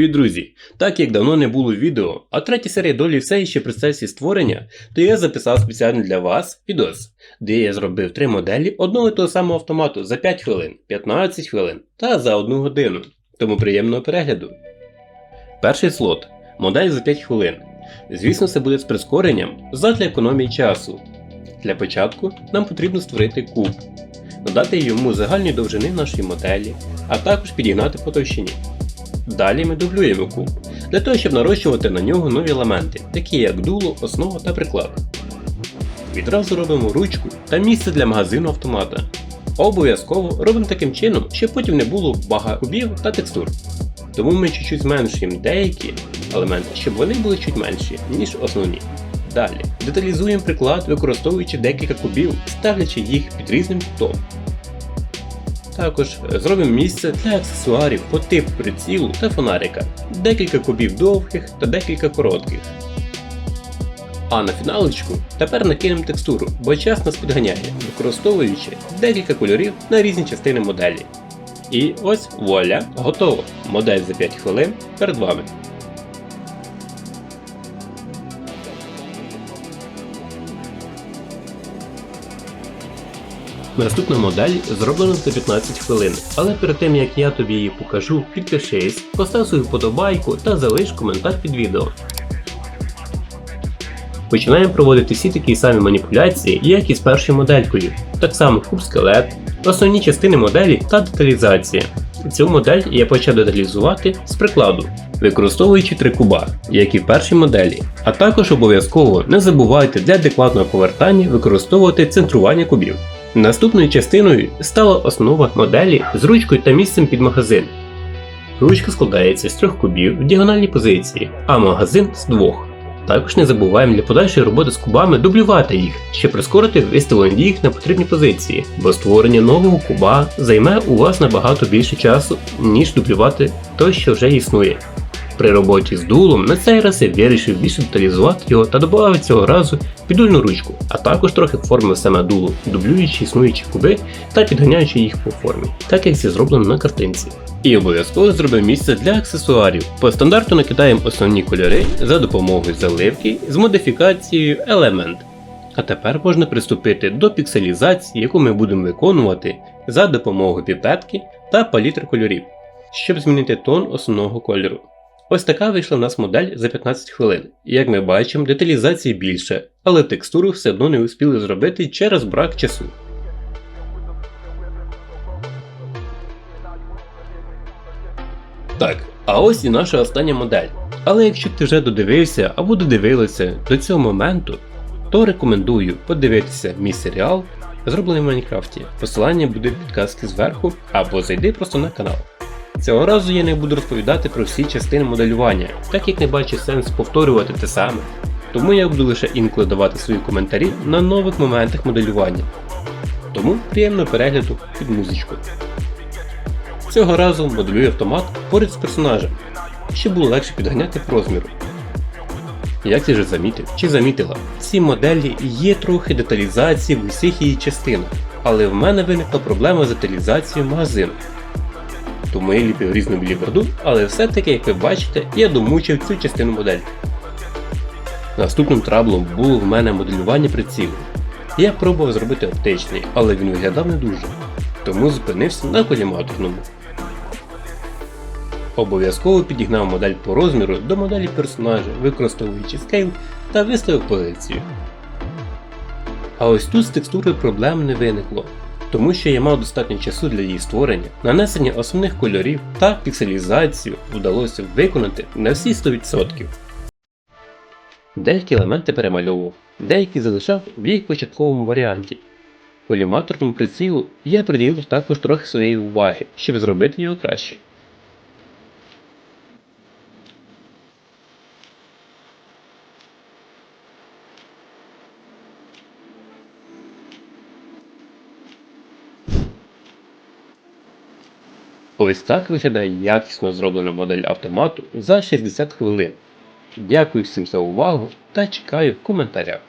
Привіт, друзі! Так як давно не було відео, а третя серія долі все ще в процесі створення, то я записав спеціально для вас відос, де я зробив три моделі одного і того самого автомату за 5 хвилин, 15 хвилин та за 1 годину. Тому приємного перегляду. Перший слот модель за 5 хвилин. Звісно, це буде з прискоренням задля економії часу. Для початку нам потрібно створити куб, додати йому загальні довжини нашої моделі, а також підігнати по товщині. Далі ми дублюємо куб, для того, щоб нарощувати на нього нові елементи, такі як дуло, основа та приклад. Відразу робимо ручку та місце для магазину автомата. Обов'язково робимо таким чином, щоб потім не було багато кубів та текстур. Тому ми чуть-чуть зменшуємо деякі елементи, щоб вони були чуть менші, ніж основні. Далі деталізуємо приклад, використовуючи декілька кубів, ставлячи їх під різним кутом. Також е, зробимо місце для аксесуарів по типу прицілу та фонарика, декілька кубів довгих та декілька коротких. А на фіналочку тепер накинемо текстуру, бо час нас підганяє, використовуючи декілька кольорів на різні частини моделі. І ось вуаля, готово! Модель за 5 хвилин перед вами. Наступна модель зроблена за 15 хвилин, але перед тим як я тобі її покажу, підпишись, постав свою вподобайку та залиш коментар під відео. Починаємо проводити всі такі самі маніпуляції, як і з першою моделькою, так само куб скелет, основні частини моделі та деталізація. Цю модель я почав деталізувати з прикладу, використовуючи три куба, як і в першій моделі, а також обов'язково не забувайте для адекватного повертання використовувати центрування кубів. Наступною частиною стала основа моделі з ручкою та місцем під магазин. Ручка складається з трьох кубів в діагональній позиції, а магазин з двох. Також не забуваємо для подальшої роботи з кубами дублювати їх, щоб прискорити виставлення їх на потрібні позиції, бо створення нового куба займе у вас набагато більше часу, ніж дублювати той, що вже існує. При роботі з дулом на цей раз я вирішив більше деталізувати його та додав цього разу підульну ручку, а також трохи формив саме дуло, дублюючи існуючі куби та підганяючи їх по формі, так як це зроблено на картинці. І обов'язково зробив місце для аксесуарів. По стандарту накидаємо основні кольори за допомогою заливки з модифікацією елемент. А тепер можна приступити до пікселізації, яку ми будемо виконувати за допомогою піпетки та палітри кольорів, щоб змінити тон основного кольору. Ось така вийшла в нас модель за 15 хвилин. Як ми бачимо, деталізації більше, але текстуру все одно не успіли зробити через брак часу. Так, а ось і наша остання модель. Але якщо ти вже додивився або додивилася до цього моменту, то рекомендую подивитися мій серіал, зроблений в Майнкрафті. Посилання буде в підказці зверху, або зайди просто на канал. Цього разу я не буду розповідати про всі частини моделювання, так як не бачу сенс повторювати те саме. Тому я буду лише інколи давати свої коментарі на нових моментах моделювання. Тому приємного перегляду під музичку. Цього разу моделюю автомат поряд з персонажем, щоб було легше підганяти по розміру. Як ти вже замітив чи замітила, в цій моделі є трохи деталізації в усіх її частинах, але в мене виникла проблема з деталізацією магазину. Тому я ліпив різну біліберду, але все-таки, як ви бачите, я домучив цю частину модельки. Наступним траблом було в мене моделювання прицілу. Я пробував зробити оптичний, але він виглядав не дуже, тому зупинився на коліматорному. Обов'язково підігнав модель по розміру до моделі персонажа, використовуючи скейл та виставив позицію. А ось тут з текстурою проблем не виникло, тому що я мав достатньо часу для її створення, нанесення основних кольорів та пікселізацію вдалося виконати на всі 100%. Деякі елементи перемальовував, деякі залишав в їх початковому варіанті. Коліматорному прицілу я приділив також трохи своєї уваги, щоб зробити його краще. Ось так виглядає якісно зроблена модель автомату за 60 хвилин. Дякую всім за увагу та чекаю в коментарях.